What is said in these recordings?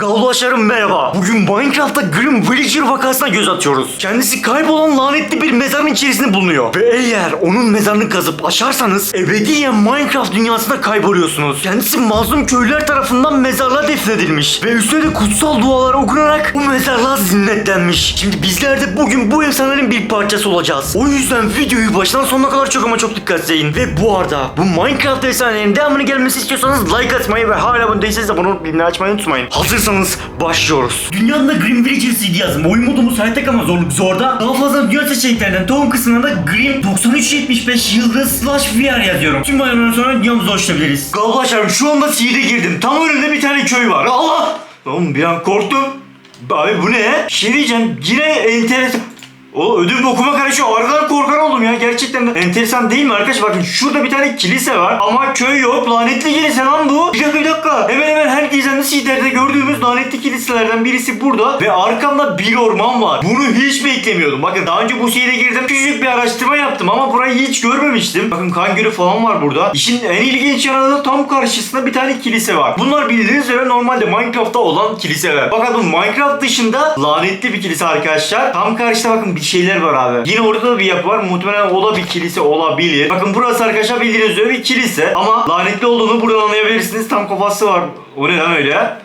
Gavlaşlarım merhaba. Bugün Minecraft'ta Grim Villager vakasına göz atıyoruz. Kendisi kaybolan lanetli bir mezarın içerisinde bulunuyor. Ve eğer onun mezarını kazıp açarsanız ebediyen Minecraft dünyasında kayboluyorsunuz. Kendisi mazlum köylüler tarafından mezarlığa defnedilmiş. Ve üstüne de kutsal dualar okunarak bu mezarlığa zinnetlenmiş. Şimdi bizler de bugün bu efsanenin bir parçası olacağız. O yüzden videoyu baştan sonuna kadar çok ama çok dikkat izleyin. Ve bu arada bu Minecraft efsanenin devamını gelmesi istiyorsanız like atmayı ve hala abone değilseniz abone olup bildirimleri açmayı unutmayın. Hazırsanız başlıyoruz. Dünyada Grim Villager CD yazdım. Oyun modumuz hayatta kalma zorluk zorda. Daha fazla dünya seçeneklerinden tohum kısmında Grim 9375 yıldız slash VR yazıyorum. Tüm bayramdan sonra dünyamıza ulaşabiliriz. Galbaşlarım şu anda CD'ye girdim. Tam önünde bir tane köy var. Allah! Oğlum bir an korktum. Abi bu ne? Bir şey diyeceğim. Yine enteresan. O ödül bokuma karışıyor. Arkadan korkan oldum ya. Gerçekten de enteresan değil mi arkadaş? Bakın şurada bir tane kilise var. Ama köy yok. Lanetli kilise lan bu. Bir dakika bir dakika. Hemen hemen her gizemli sitelerde gördüğümüz lanetli kiliselerden birisi burada. Ve arkamda bir orman var. Bunu hiç beklemiyordum. Bakın daha önce bu siteye girdim. Küçük bir araştırma yaptım ama burayı hiç görmemiştim. Bakın kan gölü falan var burada. İşin en ilginç yanı da tam karşısında bir tane kilise var. Bunlar bildiğiniz üzere normalde Minecraft'ta olan kiliseler. Bu Minecraft dışında lanetli bir kilise arkadaşlar. Tam karşıda bakın bir şeyler var abi. Yine orada da bir yapı var. Muhtemelen o da bir kilise olabilir. Bakın burası arkadaşlar bildiğiniz üzere bir kilise. Ama lanetli olduğunu buradan anlayabilirsiniz. Tam kafası var. O ne lan öyle?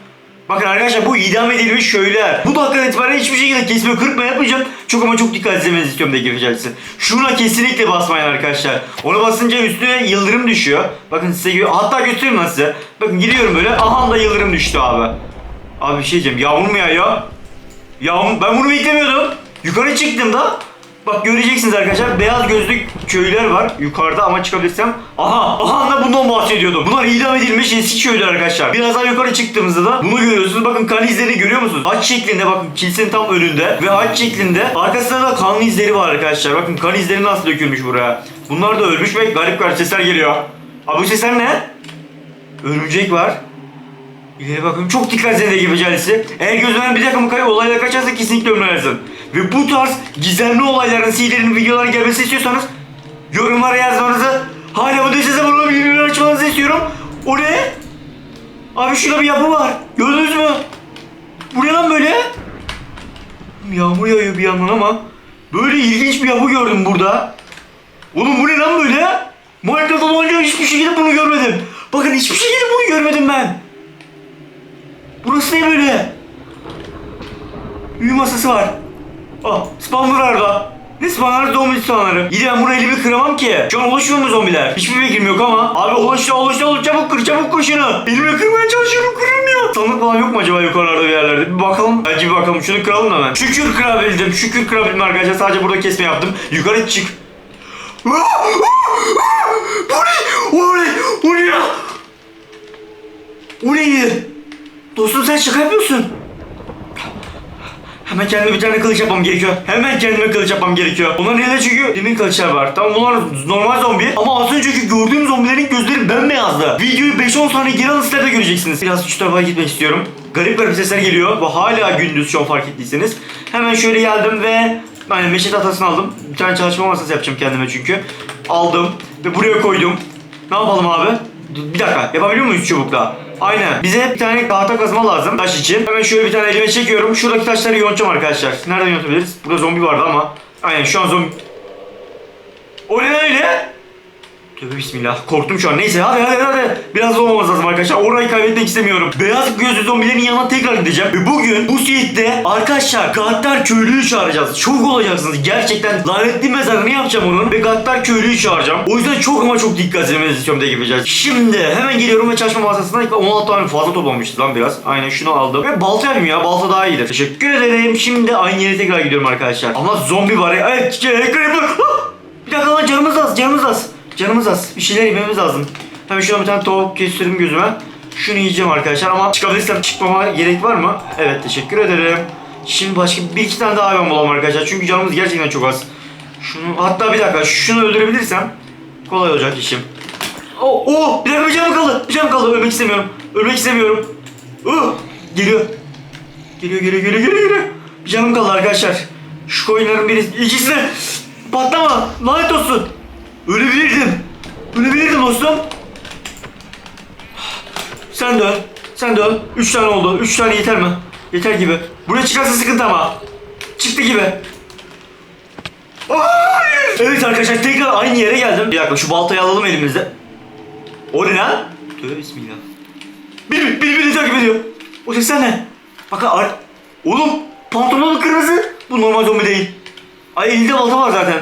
Bakın arkadaşlar bu idam edilmiş şöyler. Bu dakikadan itibaren hiçbir şekilde kesme kırpma yapmayacağım. Çok ama çok dikkat etmenizi istiyorum Deki Fecalisi. Şuna kesinlikle basmayın arkadaşlar. Ona basınca üstüne yıldırım düşüyor. Bakın size hatta göstereyim lan size. Bakın gidiyorum böyle. Aha da yıldırım düştü abi. Abi bir şey diyeceğim. Yağmur mu yağıyor? Yağmur ben bunu beklemiyordum. Yukarı çıktım da Bak göreceksiniz arkadaşlar beyaz gözlü köylüler var yukarıda ama çıkabilirsem. Aha aha da bundan bahsediyordum. Bunlar idam edilmiş eski köylüler arkadaşlar. Biraz daha yukarı çıktığımızda da bunu görüyorsunuz. Bakın kan izlerini görüyor musunuz? Haç şeklinde bakın kilisenin tam önünde Ve haç şeklinde. Arkasında da kan izleri var arkadaşlar. Bakın kan izleri nasıl dökülmüş buraya. Bunlar da ölmüş ve garip garip sesler geliyor. Abi bu sesler ne? Örümcek var İleri bakın çok dikkat edin gibi becerisi. Eğer gözünden bir takım kayı olaylar kaçarsa kesinlikle önlersin. Ve bu tarz gizemli olayların, CD'lerin videoların gelmesi istiyorsanız yorumlara yazmanızı hala bu size bunu bilgileri açmanızı istiyorum. O ne? Abi şurada bir yapı var. Gördünüz mü? Bu ne lan böyle? Yağmur yağıyor bir yandan ama böyle ilginç bir yapı gördüm burada. Oğlum bu ne lan böyle? Minecraft'ta önce hiçbir şekilde bunu görmedim. Bakın hiçbir şekilde bunu görmedim ben. Burası ne böyle? Büyü masası var. Ah, spawner orada. Ne spawner? Zombi spawnerı. İyi ben buraya elimi kıramam ki. Şu an ulaşıyor mu zombiler? Hiçbir fikrim yok ama. Abi ulaştı ulaştı ulaştı. Çabuk kır çabuk kır şunu. Elimi kırmaya çalışıyorum kırılmıyor. Sandık falan yok mu acaba yukarılarda bir yerlerde? Bir bakalım. Bence bir bakalım. Şunu kıralım hemen. Şükür kırabildim. Şükür kırabildim arkadaşlar. Sadece burada kesme yaptım. Yukarı çık. Bu ne? O ne? O ne ya? O neydi? Dostum sen şaka yapıyorsun. Hemen kendime bir tane kılıç yapmam gerekiyor. Hemen kendime kılıç yapmam gerekiyor. Bunların elinde çünkü demir kılıçlar var. Tamam bunlar normal zombi. Ama az önceki gördüğüm zombilerin gözleri bembeyazdı. Videoyu 5-10 saniye geri alın göreceksiniz. Biraz şu tarafa gitmek istiyorum. Garip garip sesler geliyor. Bu hala gündüz şu an fark ettiyseniz. Hemen şöyle geldim ve yani meşe tahtasını aldım. Bir tane çalışma masası yapacağım kendime çünkü. Aldım ve buraya koydum. Ne yapalım abi? Bir dakika yapabiliyor muyuz çubukla? Aynen. Bize bir tane tahta kazma lazım taş için. Hemen şöyle bir tane elime çekiyorum. Şuradaki taşları yontacağım arkadaşlar. Nereden yontabiliriz? Burada zombi vardı ama. Aynen şu an zombi. O ne öyle? Tövbe bismillah. Korktum şu an. Neyse hadi hadi hadi. Biraz olmamız lazım arkadaşlar. Orayı kaybetmek istemiyorum. Beyaz gözlü zombilerin yanına tekrar gideceğim. Ve bugün bu seyette arkadaşlar Gattar köylüyü çağıracağız. Çok olacaksınız. Gerçekten lanetli mezarını yapacağım onun. Ve Gattar köylüyü çağıracağım. O yüzden çok ama çok dikkat etmenizi istiyorum de yapacağız. Şimdi hemen geliyorum ve çalışma masasından 16 tane fazla toplamışız lan biraz. Aynen şunu aldım. Ve balta yapayım ya. Balta daha iyidir. Teşekkür ederim. Şimdi aynı yere tekrar gidiyorum arkadaşlar. Ama zombi var ya. Evet. Creeper. Bir dakika lan canımız az. Canımız az. Canımız az. Bir şeyler yememiz lazım. Hemen şuna bir tane tavuk kestirdim gözüme. Şunu yiyeceğim arkadaşlar ama çıkabilirsem çıkmama gerek var mı? Evet teşekkür ederim. Şimdi başka bir iki tane daha hayvan bulalım arkadaşlar. Çünkü canımız gerçekten çok az. Şunu hatta bir dakika şunu öldürebilirsem kolay olacak işim. Oh, oh bir dakika bir canım kaldı. Bir canım kaldı. Ölmek istemiyorum. Ölmek istemiyorum. Oh, geliyor. Geliyor geliyor geliyor geliyor geliyor. Bir canım kaldı arkadaşlar. Şu koyunların biri ikisini patlama lanet olsun. Ölebilirdim. Ölebilirdim dostum. Sen de öl. Sen de öl. Üç tane oldu. Üç tane yeter mi? Yeter gibi. Buraya çıkarsa sıkıntı ama. Çıktı gibi. Hayır. Evet arkadaşlar tekrar aynı yere geldim. Bir dakika şu baltayı alalım elimizde. O ne lan? Tövbe bismillah. Biri, biri beni takip ediyor. O sesler ne? Bak ar... Oğlum pantolonu kırmızı. Bu normal zombi değil. Ay elinde balta var zaten.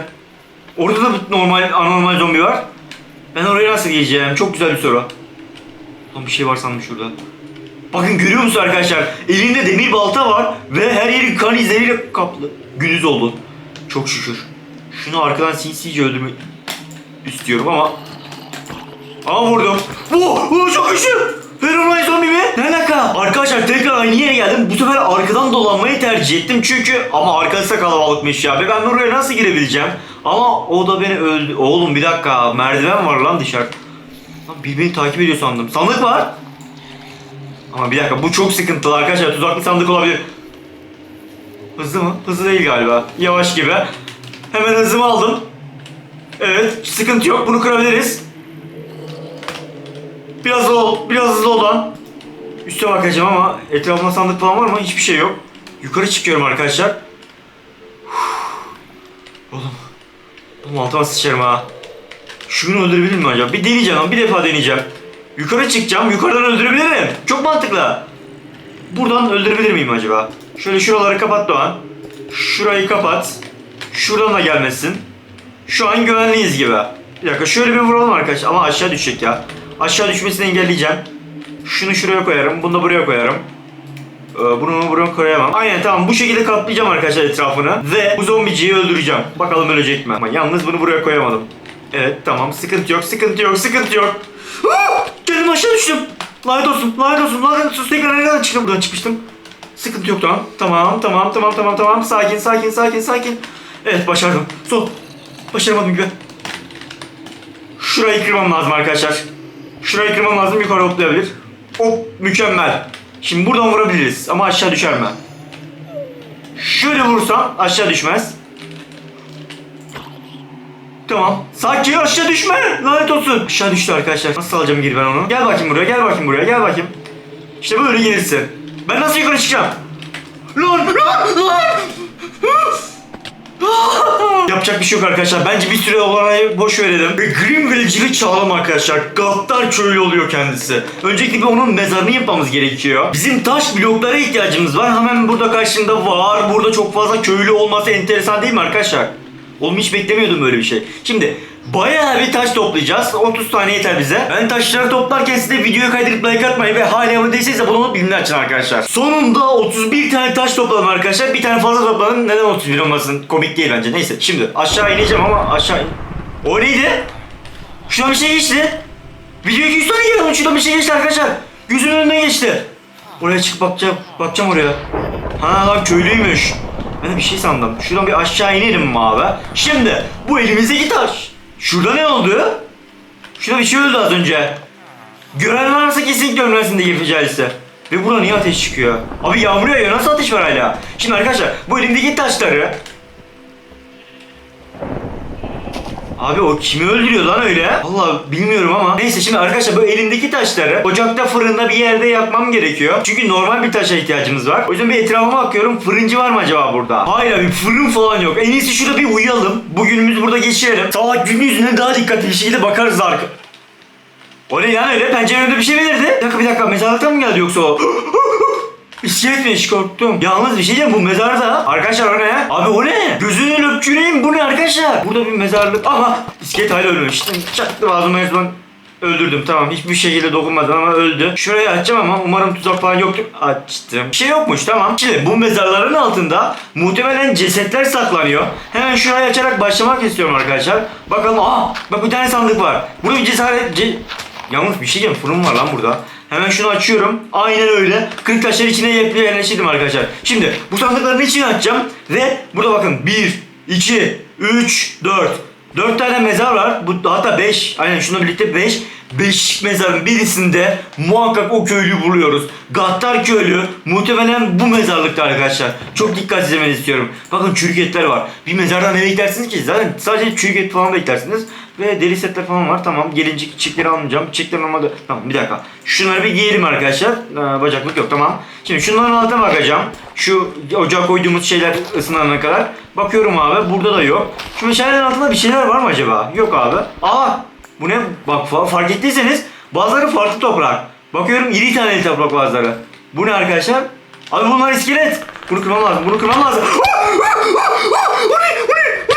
Orada da normal, anormal zombi var. Ben oraya nasıl gireceğim? Çok güzel bir soru. Lan bir şey var sandım şurada. Bakın görüyor musun arkadaşlar? Elinde demir balta var ve her yeri kan izleriyle kaplı. Gündüz oldu. Çok şükür. Şunu arkadan sinsice öldürmek istiyorum ama... Aa vurdum. Oh, oh çok güçlü. Feromay zombi mi? Ne alaka? Arkadaşlar tekrar aynı yere geldim. Bu sefer arkadan dolanmayı tercih ettim. Çünkü ama arkası da kalabalıkmış ya. Ve ben oraya nasıl girebileceğim? Ama o da beni öldü. Oğlum bir dakika. Merdiven var lan dışarı. Lan bir beni takip ediyor sandım. Sandık var. Ama bir dakika bu çok sıkıntılı arkadaşlar. Tuzaklı sandık olabilir. Hızlı mı? Hızlı değil galiba. Yavaş gibi. Hemen hızımı aldım. Evet, sıkıntı yok. Bunu kırabiliriz. Biraz hızlı ol, biraz hızlı ol lan. Üste bakacağım ama etrafında sandık falan var mı? Hiçbir şey yok. Yukarı çıkıyorum arkadaşlar. Oğlum. Oğlum altıma sıçarım ha. Şunu öldürebilir miyim acaba? Bir deneyeceğim ama bir defa deneyeceğim. Yukarı çıkacağım. Yukarıdan öldürebilirim. Çok mantıklı. Buradan öldürebilir miyim acaba? Şöyle şuraları kapat Doğan. Şurayı kapat. Şuradan da gelmesin. Şu an güvenliyiz gibi. Bir dakika şöyle bir vuralım arkadaşlar. Ama aşağı düşecek ya. Aşağı düşmesini engelleyeceğim. Şunu şuraya koyarım. Bunu da buraya koyarım. Ee, Bunu buraya koyamam. Aynen tamam bu şekilde kaplayacağım arkadaşlar etrafını. Ve bu zombiciyi öldüreceğim. Bakalım ölecek mi? Ama yalnız bunu buraya koyamadım. Evet tamam sıkıntı yok sıkıntı yok sıkıntı yok. Ah! Geldim aşağı düştüm. Lanet olsun lanet olsun lanet olsun. Tekrar nereden çıktım? Buradan çıkmıştım. Sıkıntı yok tamam. Tamam tamam tamam tamam tamam. Sakin sakin sakin sakin. Evet başardım. Sol. Başaramadım gibi. Şurayı kırmam lazım arkadaşlar. Şurayı kırmam lazım yukarı hoplayabilir. Hop mükemmel. Şimdi buradan vurabiliriz ama aşağı düşer mi? Şöyle vurursam aşağı düşmez. Tamam. Sakin aşağı düşme. Lanet olsun. Aşağı düştü arkadaşlar. Nasıl alacağım geri ben onu? Gel bakayım buraya. Gel bakayım buraya. Gel bakayım. İşte böyle gelirsin. Ben nasıl yukarı çıkacağım? Lan lan lan. Yapacak bir şey yok arkadaşlar. Bence bir süre olayı boş verelim. Ve Green Village'ı çağıralım arkadaşlar. Gaddar köylü oluyor kendisi. Öncelikle bir onun mezarını yapmamız gerekiyor. Bizim taş bloklara ihtiyacımız var. Hemen burada karşında var. Burada çok fazla köylü olması enteresan değil mi arkadaşlar? Oğlum hiç beklemiyordum böyle bir şey. Şimdi bayağı bir taş toplayacağız. 30 tane yeter bize. Ben taşları toplarken siz de videoyu kaydedip like atmayı ve hala abone değilseniz abone olup bildirimleri açın arkadaşlar. Sonunda 31 tane taş topladım arkadaşlar. Bir tane fazla topladım. Neden 31 olmasın? Komik değil bence. Neyse şimdi aşağı ineceğim ama aşağı. O neydi? Şuradan bir şey geçti. Videoya 200 tane geliyor. Şuradan bir şey geçti arkadaşlar. Gözümün önünden geçti. Oraya çıkıp bakacağım. Bakacağım oraya. Ha lan köylüymüş. Ben de bir şey sandım. Şuradan bir aşağı inelim mi abi? Şimdi bu elimizdeki taş. Şurada ne oldu? Şurada bir şey öldü az önce. Gören varsa kesinlikle ölmesin de yapacağıysa. Ve burada niye ateş çıkıyor? Abi yağmur yağıyor nasıl ateş var hala? Şimdi arkadaşlar bu elimdeki taşları Abi o kimi öldürüyor lan öyle? Valla bilmiyorum ama. Neyse şimdi arkadaşlar bu elimdeki taşları ocakta fırında bir yerde yakmam gerekiyor. Çünkü normal bir taşa ihtiyacımız var. O yüzden bir etrafıma bakıyorum. Fırıncı var mı acaba burada? Hayır abi fırın falan yok. En iyisi şurada bir uyuyalım. Bugünümüzü burada geçirelim. Sabah gün yüzüne daha dikkatli bir şekilde bakarız arka. O ne lan öyle? Pencerenin önünde bir şey belirdi. Bir dakika bir dakika mezarlıktan mı geldi yoksa o? İskeletmiş korktum. Yalnız bir şey diyeceğim bu mezarda. Arkadaşlar o ne? Abi o ne? Gözünün öpçüleyim bu ne arkadaşlar? Burada bir mezarlık ama iskelet hala ölmemiş. Çaktım ağzıma yazman öldürdüm tamam hiçbir şekilde dokunmadan ama öldü. Şurayı açacağım ama umarım tuzak falan yoktur. Açtım. Bir şey yokmuş tamam. Şimdi bu mezarların altında muhtemelen cesetler saklanıyor. Hemen şurayı açarak başlamak istiyorum arkadaşlar. Bakalım aa bak bir tane sandık var. Burada bir cesaret... Ce... Yalnız bir şey diyeceğim fırın var lan burada. Hemen şunu açıyorum. Aynen öyle. Kırık taşları içine yerleştirdim arkadaşlar. Şimdi bu sandıkların içini açacağım. Ve burada bakın 1, 2, 3, 4. 4 tane mezar var. Bu hatta 5. Aynen şununla birlikte 5. Beş mezarın birisinde muhakkak o köylüyü buluyoruz. Gattar köylü muhtemelen bu mezarlıkta arkadaşlar. Çok dikkat izlemenizi istiyorum. Bakın çürük etler var. Bir mezardan ne beklersiniz ki? Zaten sadece çürük et falan beklersiniz. Ve deri setler falan var. Tamam gelince çiçekleri almayacağım. Çiçekler normalde... Tamam bir dakika. Şunları bir giyelim arkadaşlar. Ee, bacaklık yok tamam. Şimdi şunların altına bakacağım. Şu ocağa koyduğumuz şeyler ısınana kadar. Bakıyorum abi burada da yok. Şu meşalenin altında bir şeyler var mı acaba? Yok abi. Aa bu ne? Bak fa- fark ettiyseniz bazıları farklı toprak. Bakıyorum iri taneli toprak bazıları. Bu ne arkadaşlar? Abi bunlar iskelet. Bunu kırmam lazım. Bunu kırmam lazım. bu ne? Bu ne? Bu ne?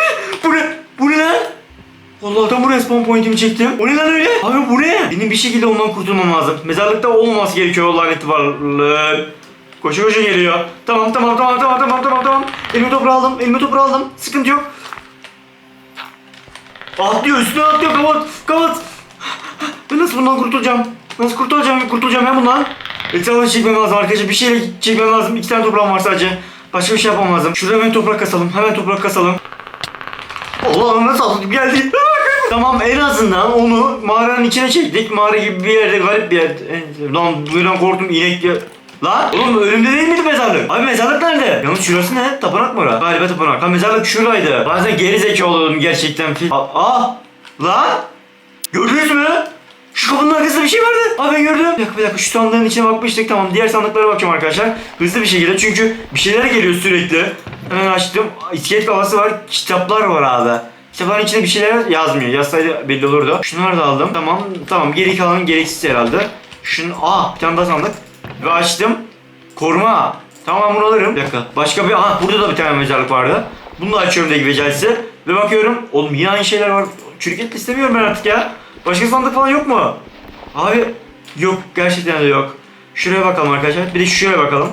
Bu ne? Bu ne lan? Allah'tan buraya spawn point'imi çektim. O ne lan öyle? Abi bu ne? Benim bir şekilde ondan kurtulmam lazım. Mezarlıkta olmaması gerekiyor lanetli varlığın. Koşu koşu geliyor. Tamam tamam tamam tamam tamam tamam tamam. Elimi toprağı aldım. Elimi toprağı aldım. Sıkıntı yok. Atlıyor üstüne atlıyor kapat kapat. Ben nasıl bundan kurtulacağım? Nasıl kurtulacağım? Kurtulacağım ben bundan. Etrafını çekmem lazım arkadaşlar. Bir şeyle çekmem lazım. İki tane toprağım var sadece. Başka bir şey yapmam lazım. Şuraya hemen toprak kasalım. Hemen toprak kasalım. Allah'ım nasıl aldım geldi. tamam en azından onu mağaranın içine çektik. Mağara gibi bir yerde garip bir yer. Lan buradan korktum inek ya. Lan oğlum önümde değil miydi mezarlık? Abi mezarlık nerede? Yalnız şurası ne? Tapınak mı orası? Galiba tapınak. Ha mezarlık şuradaydı. Bazen geri zekalı oldum gerçekten. Aa! Lan! Gördünüz mü? Şu kapının arkasında bir şey vardı. Aa ben gördüm. Bir dakika bir dakika şu sandığın içine bakmıştık. Tamam diğer sandıklara bakacağım arkadaşlar. Hızlı bir şekilde çünkü bir şeyler geliyor sürekli. Hemen açtım. İskelet kafası var. Kitaplar var abi. Kitapların içinde bir şeyler yazmıyor. Yazsaydı belli olurdu. Şunları da aldım. Tamam tamam geri kalan gereksiz herhalde. Şunu aa bir tane daha sandık. Ve açtım. Koruma. Tamam bunu alırım. Bir dakika. Başka bir aha burada da bir tane mezarlık vardı. Bunu da açıyorum da gibecelse. Ve bakıyorum. Oğlum yine aynı şeyler var. Çürük istemiyorum ben artık ya. Başka sandık falan yok mu? Abi yok gerçekten de yok. Şuraya bakalım arkadaşlar. Bir de şuraya bakalım.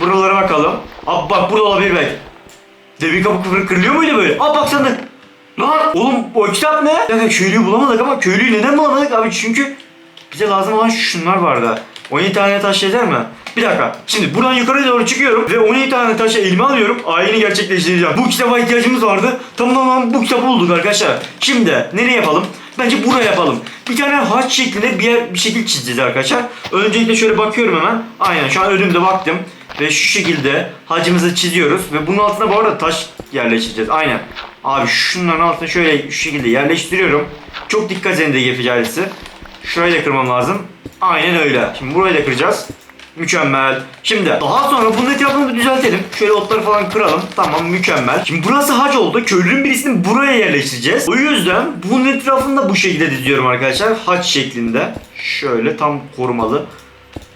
Buralara bakalım. Abi bak burada olabilir belki. Demin kapı kıvır kırılıyor muydu böyle? Aa bak sandık. Lan oğlum o kitap ne? Ya köylüyü bulamadık ama köylüyü neden bulamadık abi? Çünkü bize lazım olan şunlar vardı. 17 tane taş yeter mi? Bir dakika. Şimdi buradan yukarı doğru çıkıyorum ve 17 tane taşı elime alıyorum. Ayini gerçekleştireceğim. Bu kitaba ihtiyacımız vardı. Tamam tamam bu kitabı bulduk arkadaşlar. Şimdi nereye yapalım? Bence buraya yapalım. Bir tane haç şeklinde bir, yer, bir şekil çizeceğiz arkadaşlar. Öncelikle şöyle bakıyorum hemen. Aynen şu an önümde baktım. Ve şu şekilde hacımızı çiziyoruz. Ve bunun altına bu arada taş yerleştireceğiz. Aynen. Abi şunların altına şöyle şu şekilde yerleştiriyorum. Çok dikkat edin de yapıcı Şurayı da kırmam lazım. Aynen öyle. Şimdi burayı da kıracağız. Mükemmel. Şimdi daha sonra bunun etrafını düzeltelim. Şöyle otları falan kıralım. Tamam mükemmel. Şimdi burası hac oldu. Köylünün birisini buraya yerleştireceğiz. O yüzden bunun etrafını da bu şekilde diziyorum arkadaşlar. Haç şeklinde. Şöyle tam korumalı.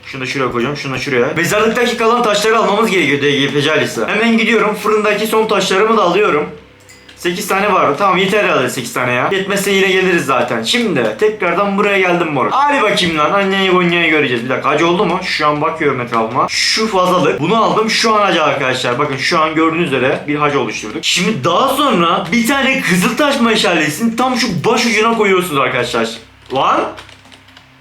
Şunu da şuraya koyacağım, şunu da şuraya. Mezarlıktaki kalan taşları almamız gerekiyor DGP Calis'e. Hemen gidiyorum, fırındaki son taşlarımı da alıyorum. 8 tane var. Tamam yeter herhalde 8 tane ya. Yetmezse yine geliriz zaten. Şimdi tekrardan buraya geldim moruk. Hadi bakayım lan. Anneyi Gonya'yı göreceğiz. Bir dakika hacı oldu mu? Şu an bakıyorum etrafıma. Şu fazlalık. Bunu aldım. Şu an hacı arkadaşlar. Bakın şu an gördüğünüz üzere bir hacı oluşturduk. Şimdi daha sonra bir tane kızıltaş meşalesini tam şu baş ucuna koyuyorsunuz arkadaşlar. Lan!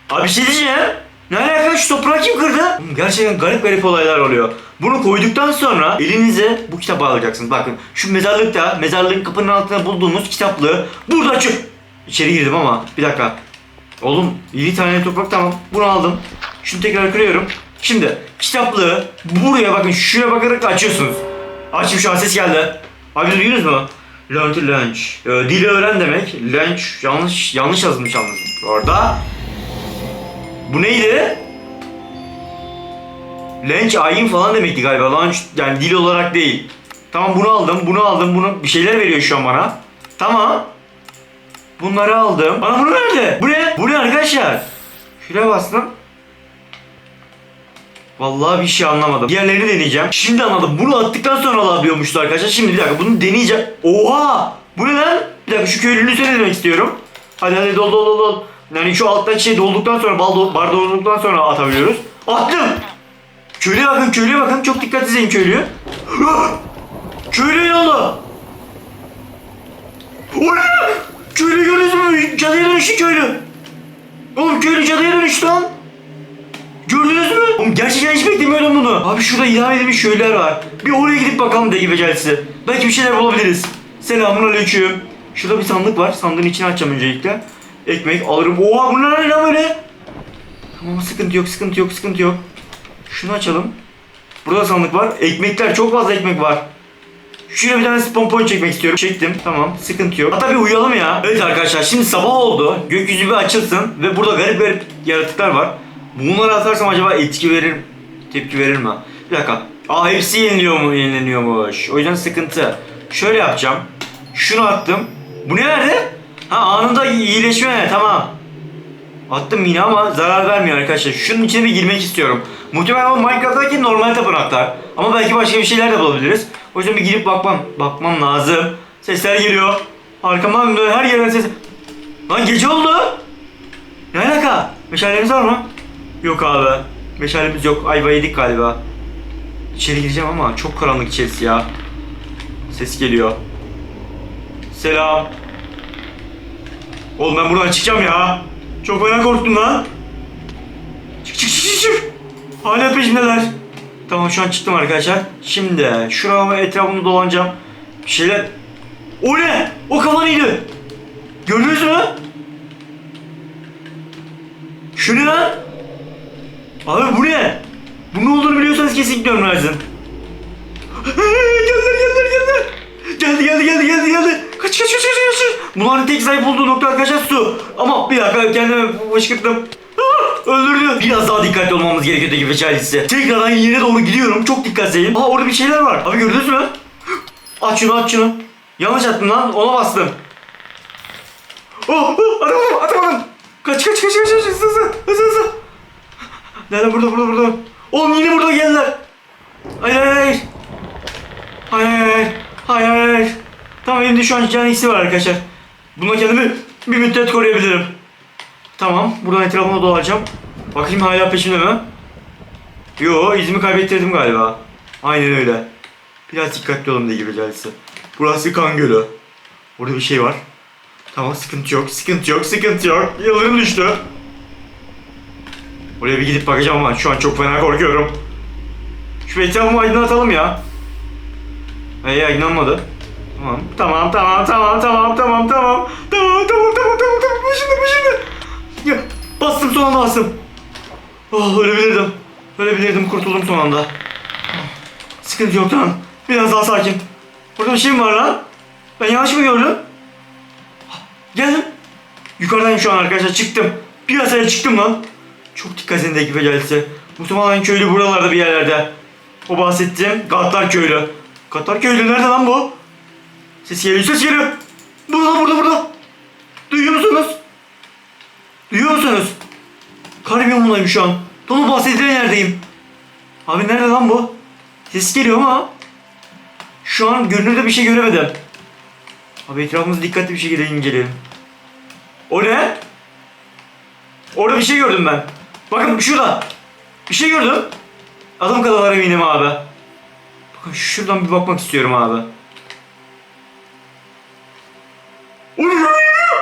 Abi bir şey diyeceğim. Ne alaka şu toprağı kim kırdı? Gerçekten garip garip olaylar oluyor. Bunu koyduktan sonra elinize bu kitabı alacaksınız. Bakın şu mezarlıkta mezarlığın kapının altında bulduğumuz kitaplığı burada açın. İçeri girdim ama bir dakika. Oğlum 7 tane toprak tamam. Bunu aldım. Şunu tekrar kırıyorum. Şimdi kitaplığı buraya bakın şuraya bakarak açıyorsunuz. Açım şu an ses geldi. Abi duydunuz mu? Learn to lunch. Ee, dili öğren demek. Lunch yanlış yanlış yazılmış yalnız. Orada bu neydi? Lunch ayin falan demekti galiba. Lunch yani dil olarak değil. Tamam bunu aldım, bunu aldım, bunu bir şeyler veriyor şu an bana. Tamam. Bunları aldım. Bana bunu nerede? Bu ne? Bu ne arkadaşlar? Şuraya bastım. Vallahi bir şey anlamadım. Diğerlerini deneyeceğim. Şimdi anladım. Bunu attıktan sonra alabiliyormuştu arkadaşlar. Şimdi bir dakika bunu deneyeceğim. Oha! Bu ne lan? Bir dakika şu köylünün üzerine demek istiyorum. Hadi hadi dol dol dol dol. Yani şu alttaki şey dolduktan sonra bal bar dolduktan sonra atabiliyoruz. Attım. Köylüye bakın köylüye bakın. Çok dikkat. Köylüye ne oldu? O ne? Köylü gördünüz mü? Cadıya dönüştü köylü. Oğlum köylü cadıya dönüştü lan. Gördünüz mü? Oğlum gerçekten hiç beklemiyordum bunu. Abi şurada ilham edilmiş köylüler var. Bir oraya gidip bakalım de gibi gelsi. Belki bir şeyler bulabiliriz. Selamun aleyküm. Şurada bir sandık var. Sandığın içini açacağım öncelikle. Ekmek alırım. Oha bunlar ne lan böyle? Tamam sıkıntı yok sıkıntı yok sıkıntı yok. Şunu açalım. Burada sandık var. Ekmekler çok fazla ekmek var. Şuraya bir tane pompon çekmek istiyorum. Çektim. Tamam. Sıkıntı yok. Hatta bir uyuyalım ya. Evet arkadaşlar şimdi sabah oldu. Gökyüzü bir açılsın. Ve burada garip garip yaratıklar var. Bunları atarsam acaba etki verir Tepki verir mi? Bir dakika. Aa hepsi yeniliyor mu? Yenileniyormuş. O yüzden sıkıntı. Şöyle yapacağım. Şunu attım. Bu ne verdi? Ha anında iyileşme. Tamam. Attım yine ama zarar vermiyor arkadaşlar. Şunun içine bir girmek istiyorum. Muhtemelen o Minecraft'taki normal tapınaklar. Ama belki başka bir şeyler de bulabiliriz. O yüzden bir girip bakmam. Bakmam lazım. Sesler geliyor. Arkamdan her yerden ses. Lan gece oldu. Ne alaka? Meşalemiz var mı? Yok abi. Meşalemiz yok. Ayva yedik galiba. İçeri gireceğim ama çok karanlık içerisi ya. Ses geliyor. Selam. Oğlum ben buradan çıkacağım ya. Çok fena korktum lan. Çık çık çık çık. Hala peşimdeler. Tamam şu an çıktım arkadaşlar. Şimdi şuraya etrafımda dolanacağım. Bir şeyler... O ne? O kafa neydi? Gördünüz mü? Şu ne lan? Abi bu ne? Bu ne olduğunu biliyorsanız kesinlikle görmezsin. geldiler geldiler geldiler. Geldi geldi geldi geldi geldi. Kaç kaç kaç kaç kaç. Bunların tek sahip olduğu nokta arkadaşlar su. Ama bir dakika kendime fışkırttım. Ah, Öldürdü. Biraz daha dikkatli olmamız gerekiyor Teki Feçalisi. Tekrardan yere doğru gidiyorum. Çok dikkatliyim. Aa orada bir şeyler var. Abi gördünüz mü? Aç şunu aç şunu. Yanlış attım lan. Ona bastım. Oh, oh atamadım atamadım. Kaç kaç kaç kaç kaç hızlı hızlı hızlı hızlı. Nerede burada burada burada. Oğlum yine burada geldiler. Hayır hayır hayır. Hayır hayır hayır. Tamam elimde şu an can hissi var arkadaşlar. Bununla kendimi bir müddet koruyabilirim. Tamam buradan etrafına dolanacağım. Bakayım hala peşimde mi? Yo izimi kaybettirdim galiba. Aynen öyle. Biraz dikkatli olun diye gibi. Burası kan gölü. Burada bir şey var. Tamam sıkıntı yok, sıkıntı yok, sıkıntı yok. Yıldırım düştü. Oraya bir gidip bakacağım ama şu an çok fena korkuyorum. Şu etrafımı aydınlatalım ya. Hey aydınlanmadı. Tamam, tamam, tamam, tamam, tamam, tamam, tamam. Tamam, tamam, tamam, tamam, tamam. Başında, başında. Ya, bastım son anda bastım. Oh, ölebilirdim. Ölebilirdim, kurtuldum son anda. Sıkıntı yok tamam. Biraz daha sakin. Burada bir şey mi var lan? Ben yanlış mı gördüm? Geldim. Yukarıdayım şu an arkadaşlar çıktım. Piyasaya çıktım lan. Çok dikkat edin de ekibe gelse. Muhtemelen köylü buralarda bir yerlerde. O bahsettiğim Gattar köylü. Gattar köylü nerede lan bu? Ses geliyor ses geliyor. Burada burada burada. Duyuyor musunuz? Duyuyor musunuz? Karbiyomundayım şu an. Tam o bahsedilen yerdeyim. Abi nerede lan bu? Ses geliyor ama. Şu an görünürde bir şey göremedim. Abi etrafımızı dikkatli bir şekilde inceleyelim. O ne? Orada bir şey gördüm ben. Bakın şurada. Bir şey gördüm. Adam kadar eminim abi. Bakın şuradan bir bakmak istiyorum abi.